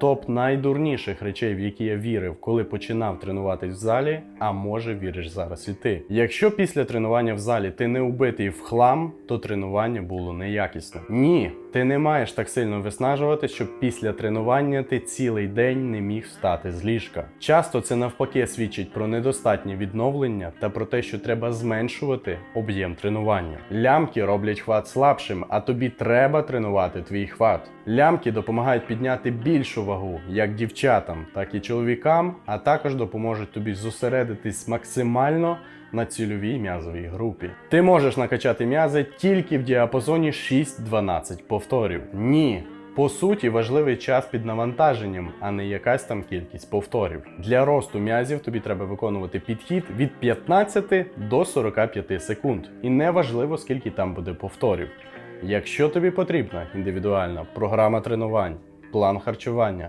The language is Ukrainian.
топ найдурніших речей, в які я вірив, коли починав тренуватись в залі, а може віриш зараз і ти. Якщо після тренування в залі ти не убитий в хлам, то тренування було неякісне. Ні, ти не маєш так сильно виснажувати, щоб після тренування ти цілий день не міг встати з ліжка. Часто це навпаки свідчить про недостатнє відновлення та про те, що треба зменшувати об'єм тренування. Лямки роблять хват слабшим, а тобі треба тренувати твій хват. Лямки допомагають підняти більшу вагу як дівчатам, так і чоловікам, а також допоможуть тобі зосередитись максимально на цільовій м'язовій групі. Ти можеш накачати м'язи тільки в діапазоні 6-12 повторів. Ні. По суті, важливий час під навантаженням, а не якась там кількість повторів. Для росту м'язів тобі треба виконувати підхід від 15 до 45 секунд. І не важливо, скільки там буде повторів. Якщо тобі потрібна індивідуальна програма тренувань, план харчування